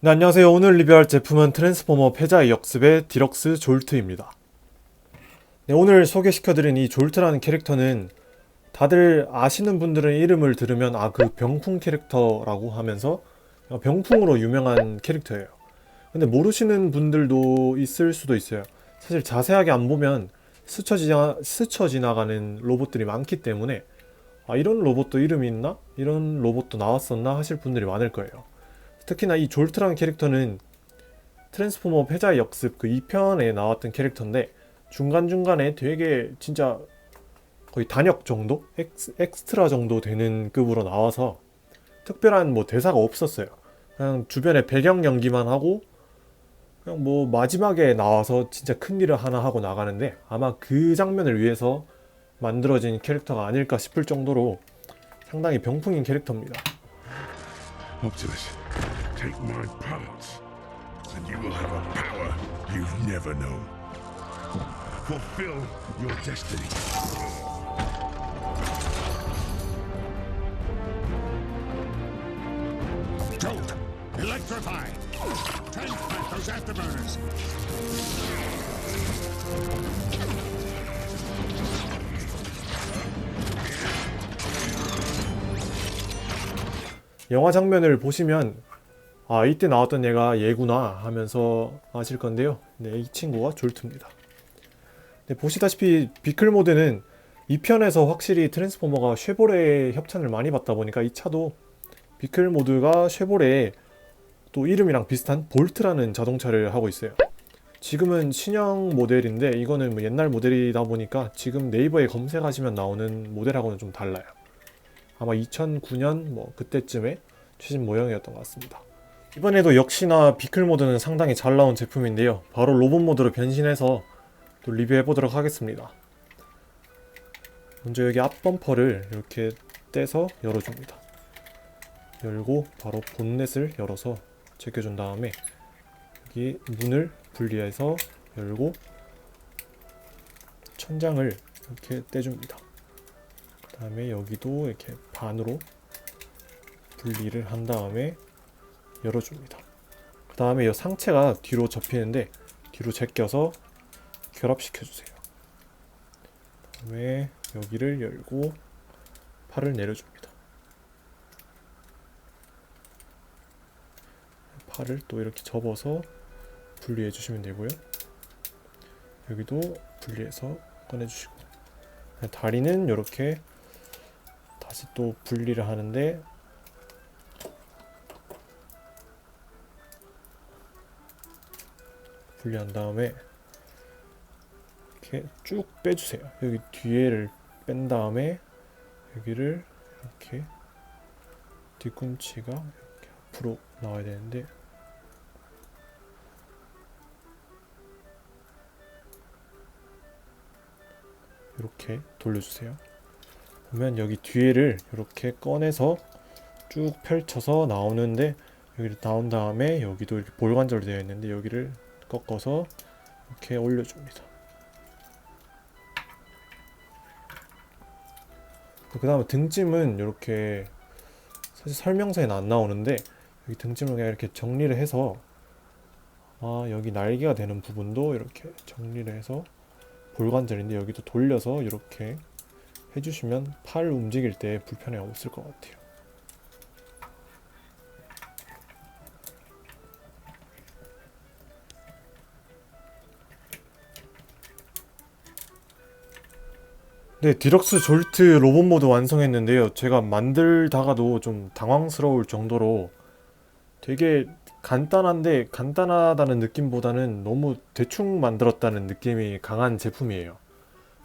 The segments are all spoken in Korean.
네, 안녕하세요. 오늘 리뷰할 제품은 트랜스포머 패자의 역습의 디럭스 졸트입니다. 네, 오늘 소개시켜드린 이 졸트라는 캐릭터는 다들 아시는 분들은 이름을 들으면 아, 그 병풍 캐릭터라고 하면서 병풍으로 유명한 캐릭터예요. 근데 모르시는 분들도 있을 수도 있어요. 사실 자세하게 안 보면 스쳐, 지나, 스쳐 지나가는 로봇들이 많기 때문에 아, 이런 로봇도 이름이 있나? 이런 로봇도 나왔었나? 하실 분들이 많을 거예요. 특히나 이 졸트라는 캐릭터는 트랜스포머 패자의 역습 그 2편에 나왔던 캐릭터인데 중간중간에 되게 진짜 거의 단역 정도? 엑스, 엑스 트라 정도 되는 급으로 나와서 특별한 뭐 대사가 없었어요. 그냥 주변에 배경 연기만 하고 그냥 뭐 마지막에 나와서 진짜 큰 일을 하나 하고 나가는데 아마 그 장면을 위해서 만들어진 캐릭터가 아닐까 싶을 정도로 상당히 병풍인 캐릭터입니다. Optimus, take my parts, and you will have a power you've never known. Fulfill your destiny. Jolt! Electrify! Transplant those afterburners! 영화 장면을 보시면 아 이때 나왔던 얘가 얘구나 하면서 아실 건데요. 네, 이 친구가 졸트입니다. 네, 보시다시피 비클 모드는 2편에서 확실히 트랜스포머가 쉐보레의 협찬을 많이 받다 보니까 이 차도 비클 모드가 쉐보레의 또 이름이랑 비슷한 볼트라는 자동차를 하고 있어요. 지금은 신형 모델인데 이거는 뭐 옛날 모델이다 보니까 지금 네이버에 검색하시면 나오는 모델하고는 좀 달라요. 아마 2009년 뭐 그때쯤에 최신 모형이었던 것 같습니다. 이번에도 역시나 비클 모드는 상당히 잘 나온 제품인데요. 바로 로봇 모드로 변신해서 또 리뷰해 보도록 하겠습니다. 먼저 여기 앞 범퍼를 이렇게 떼서 열어줍니다. 열고 바로 본넷을 열어서 제껴준 다음에 여기 문을 분리해서 열고 천장을 이렇게 떼줍니다. 그 다음에 여기도 이렇게 반으로 분리를 한 다음에 열어줍니다. 그 다음에 이 상체가 뒤로 접히는데 뒤로 제껴서 결합시켜 주세요. 그 다음에 여기를 열고 팔을 내려줍니다. 팔을 또 이렇게 접어서 분리해 주시면 되고요. 여기도 분리해서 꺼내 주시고 다리는 이렇게 다시 또 분리를 하는데 분리한 다음에 이렇게 쭉 빼주세요. 여기 뒤에를 뺀 다음에 여기를 이렇게 뒤꿈치가 이렇게 앞으로 나와야 되는데 이렇게 돌려주세요. 보면 여기 뒤에를 이렇게 꺼내서 쭉 펼쳐서 나오는데 여기를 나온 다음에 여기도 이렇게 볼관절로 되어 있는데 여기를 꺾어서 이렇게 올려줍니다. 그 다음에 등짐은 이렇게 사실 설명서에는 안 나오는데 여기 등짐을 그냥 이렇게 정리를 해서 아 여기 날개가 되는 부분도 이렇게 정리를 해서 볼관절인데 여기도 돌려서 이렇게 해주시면 팔 움직일 때 불편함이 없을 것 같아요. 네, 디럭스 졸트 로봇 모드 완성했는데요. 제가 만들다가도 좀 당황스러울 정도로 되게 간단한데 간단하다는 느낌보다는 너무 대충 만들었다는 느낌이 강한 제품이에요.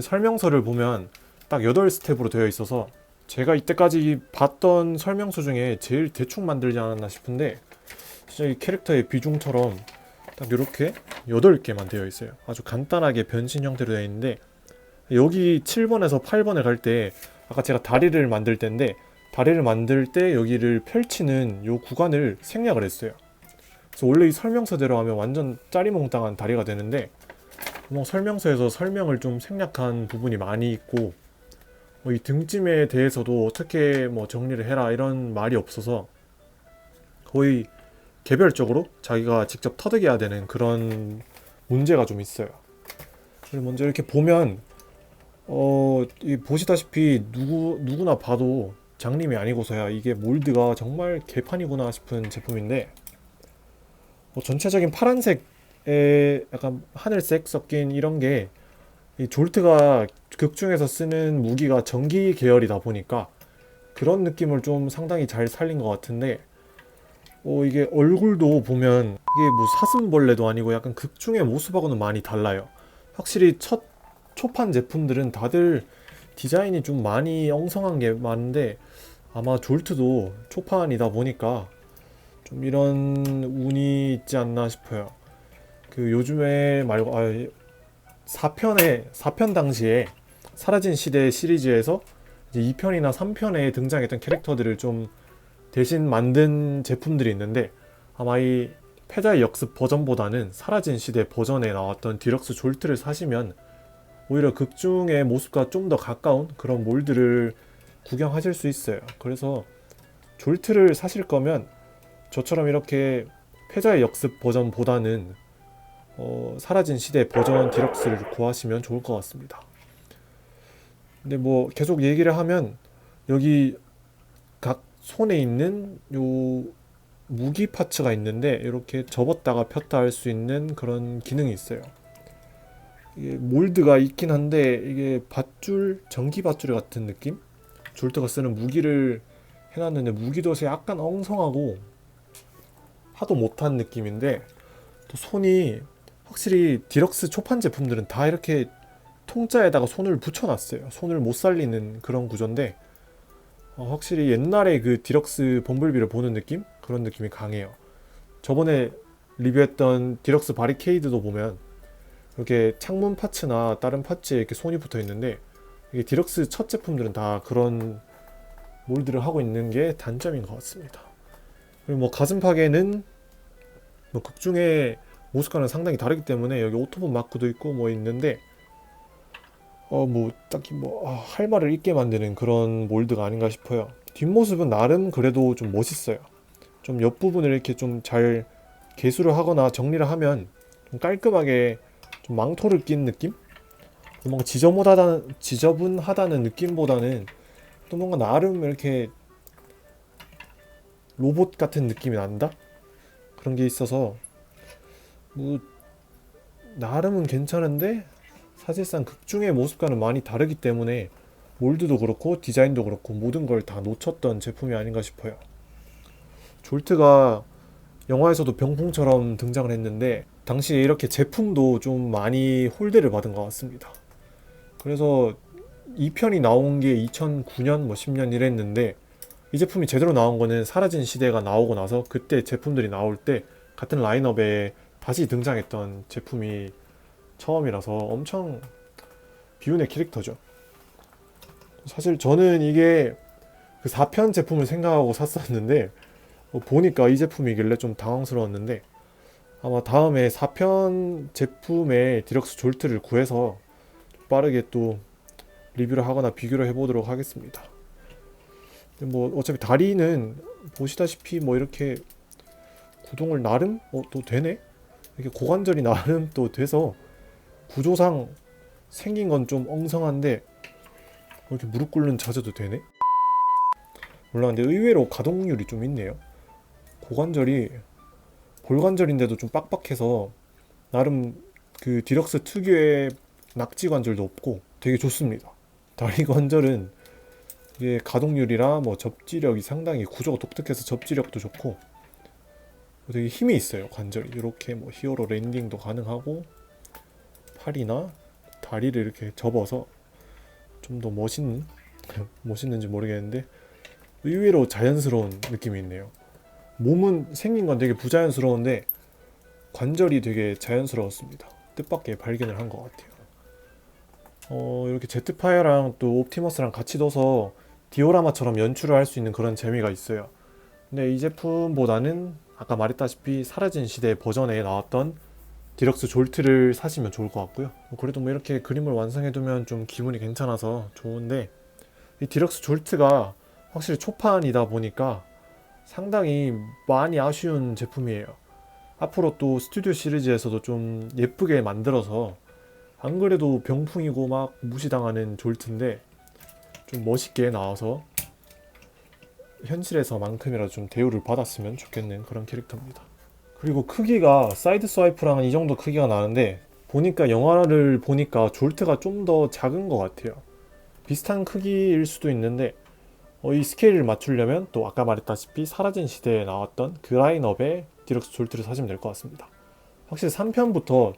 설명서를 보면 딱 8스텝으로 되어 있어서 제가 이때까지 봤던 설명서 중에 제일 대충 만들지 않았나 싶은데 진짜 이 캐릭터의 비중처럼 딱 이렇게 8개만 되어 있어요. 아주 간단하게 변신 형태로 되어 있는데 여기 7번에서 8번에 갈 때 아까 제가 다리를 만들 때인데 다리를 만들 때 여기를 펼치는 요 구간을 생략을 했어요. 그래서 원래 이 설명서대로 하면 완전 짜리몽땅한 다리가 되는데 뭐 설명서에서 설명을 좀 생략한 부분이 많이 있고 뭐 이 등짐에 대해서도 어떻게 뭐 정리를 해라 이런 말이 없어서 거의 개별적으로 자기가 직접 터득해야 되는 그런 문제가 좀 있어요. 먼저 이렇게 보면 어, 이 보시다시피 누구 누구나 봐도 장님이 아니고서야 이게 몰드가 정말 개판이구나 싶은 제품인데 뭐 전체적인 파란색에 약간 하늘색 섞인 이런 게이 졸트가 극 중에서 쓰는 무기가 전기 계열이다 보니까 그런 느낌을 좀 상당히 잘 살린 것 같은데 어, 이게 얼굴도 보면 이게 뭐 사슴벌레도 아니고 약간 극 중의 모습하고는 많이 달라요. 확실히 첫 초판 제품들은 다들 디자인이 좀 많이 엉성한 게 많은데 아마 졸트도 초판이다 보니까 좀 이런 운이 있지 않나 싶어요. 그 요즘에 말고 아 4편에 4편 당시에 사라진 시대 시리즈에서 이제 2편이나 3편에 등장했던 캐릭터들을 좀 대신 만든 제품들이 있는데 아마 이 패자의 역습 버전보다는 사라진 시대 버전에 나왔던 디럭스 졸트를 사시면 오히려 극중의 모습과 좀 더 가까운 그런 몰드를 구경하실 수 있어요. 그래서 졸트를 사실 거면 저처럼 이렇게 패자의 역습 버전보다는 어, 사라진 시대 버전 디럭스를 구하시면 좋을 것 같습니다. 근데 뭐 계속 얘기를 하면 여기 각 손에 있는 요 무기 파츠가 있는데 이렇게 접었다가 폈다 할 수 있는 그런 기능이 있어요. 이게 몰드가 있긴 한데 이게 밧줄 전기 밧줄 같은 느낌? 졸트가 쓰는 무기를 해놨는데 무기도서 약간 엉성하고 하도 못한 느낌인데 또 손이 확실히 디럭스 초판 제품들은 다 이렇게 통짜에다가 손을 붙여놨어요. 손을 못 살리는 그런 구조인데 어, 확실히 옛날에 그 디럭스 범블비를 보는 느낌? 그런 느낌이 강해요. 저번에 리뷰했던 디럭스 바리케이드도 보면 이렇게 창문 파츠나 다른 파츠에 이렇게 손이 붙어 있는데 이게 디럭스 첫 제품들은 다 그런 몰드를 하고 있는 게 단점인 것 같습니다. 그리고 뭐 가슴 파괴는 뭐 극중에 모습과는 상당히 다르기 때문에 여기 오토본 마크도 있고 뭐 있는데 어 뭐 딱히 뭐할 말을 잊게 만드는 그런 몰드가 아닌가 싶어요. 뒷모습은 나름 그래도 좀 멋있어요. 좀 옆부분을 이렇게 좀 잘 개수를 하거나 정리를 하면 좀 깔끔하게 좀 망토를 낀 느낌? 뭔가 지저분하다는 지저분하다는 느낌보다는 또 뭔가 나름 이렇게 로봇 같은 느낌이 난다? 그런 게 있어서 뭐 나름은 괜찮은데 사실상 극중의 모습과는 많이 다르기 때문에 몰드도 그렇고 디자인도 그렇고 모든 걸 다 놓쳤던 제품이 아닌가 싶어요. 졸트가 영화에서도 병풍처럼 등장을 했는데 당시에 이렇게 제품도 좀 많이 홀대를 받은 것 같습니다. 그래서 2편이 나온 게 2009년 뭐 10년 이랬는데 이 제품이 제대로 나온 거는 사라진 시대가 나오고 나서 그때 제품들이 나올 때 같은 라인업에 다시 등장했던 제품이 처음이라서 엄청 비운의 캐릭터죠. 사실 저는 이게 그 4편 제품을 생각하고 샀었는데 어, 보니까 이 제품이길래 좀 당황스러웠는데 아마 다음에 4편 제품의 디럭스 졸트를 구해서 빠르게 또 리뷰를 하거나 비교를 해보도록 하겠습니다. 뭐 어차피 다리는 보시다시피 뭐 이렇게 구동을 나름 어, 또 되네? 이렇게 고관절이 나름 또 돼서 구조상 생긴 건 좀 엉성한데 이렇게 무릎 꿇는 자세도 되네? 몰라 근데 의외로 가동률이 좀 있네요. 고관절이 볼관절인데도 좀 빡빡해서 나름 그 디럭스 특유의 낙지 관절도 없고 되게 좋습니다. 다리 관절은 이게 가동률이랑 뭐 접지력이 상당히 구조가 독특해서 접지력도 좋고 되게 힘이 있어요 관절이 이렇게 뭐 히어로 랜딩도 가능하고 팔이나 다리를 이렇게 접어서 좀 더 멋있는 멋있는지 모르겠는데 의외로 자연스러운 느낌이 있네요 몸은 생긴 건 되게 부자연스러운데 관절이 되게 자연스러웠습니다. 뜻밖의 발견을 한 것 같아요. 어 이렇게 제트파이어랑 또 옵티머스랑 같이 둬서 디오라마처럼 연출을 할 수 있는 그런 재미가 있어요. 근데 이 제품보다는 아까 말했다시피 사라진 시대 버전에 나왔던 디럭스 졸트를 사시면 좋을 것 같고요. 뭐 그래도 뭐 이렇게 그림을 완성해두면 좀 기분이 괜찮아서 좋은데 이 디럭스 졸트가 확실히 초판이다 보니까 상당히 많이 아쉬운 제품이에요. 앞으로 또 스튜디오 시리즈에서도 좀 예쁘게 만들어서 안 그래도 병풍이고 막 무시당하는 졸트인데 좀 멋있게 나와서 현실에서만큼이라도 좀 대우를 받았으면 좋겠는 그런 캐릭터입니다. 그리고 크기가 사이드 스와이프랑은 이 정도 크기가 나는데 보니까 영화를 보니까 졸트가 좀 더 작은 것 같아요. 비슷한 크기일 수도 있는데 어, 이 스케일을 맞추려면 또 아까 말했다시피 사라진 시대에 나왔던 그 라인업의 디럭스 졸트를 사시면 될 것 같습니다. 확실히 3편부터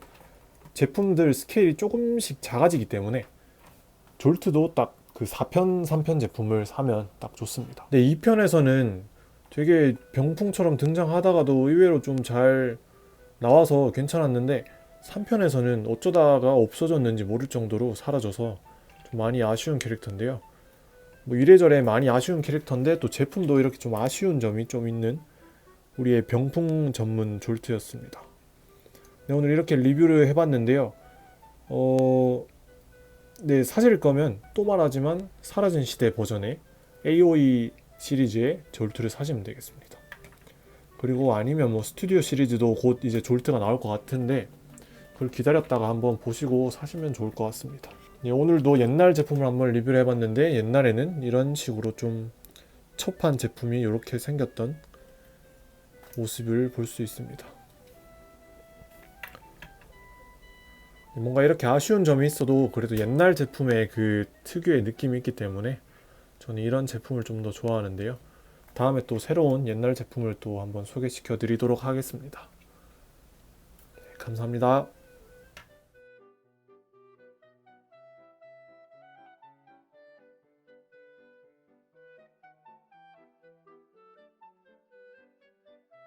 제품들 스케일이 조금씩 작아지기 때문에 졸트도 딱 그 4편, 3편 제품을 사면 딱 좋습니다. 근데 2편에서는 되게 병풍처럼 등장하다가도 의외로 좀 잘 나와서 괜찮았는데 3편에서는 어쩌다가 없어졌는지 모를 정도로 사라져서 좀 많이 아쉬운 캐릭터인데요. 뭐 이래저래 많이 아쉬운 캐릭터인데 또 제품도 이렇게 좀 아쉬운 점이 좀 있는 우리의 병풍 전문 졸트였습니다. 네, 오늘 이렇게 리뷰를 해봤는데요. 어, 네, 사실 거면 또 말하지만 사라진 시대 버전의 AOE 시리즈의 졸트를 사시면 되겠습니다. 그리고 아니면 뭐 스튜디오 시리즈도 곧 이제 졸트가 나올 것 같은데 그걸 기다렸다가 한번 보시고 사시면 좋을 것 같습니다. 네, 오늘도 옛날 제품을 한번 리뷰를 해봤는데 옛날에는 이런 식으로 좀 첩한 제품이 이렇게 생겼던 모습을 볼 수 있습니다. 뭔가 이렇게 아쉬운 점이 있어도 그래도 옛날 제품의 그 특유의 느낌이 있기 때문에 저는 이런 제품을 좀 더 좋아하는데요. 다음에 또 새로운 옛날 제품을 또 한번 소개시켜 드리도록 하겠습니다. 네, 감사합니다.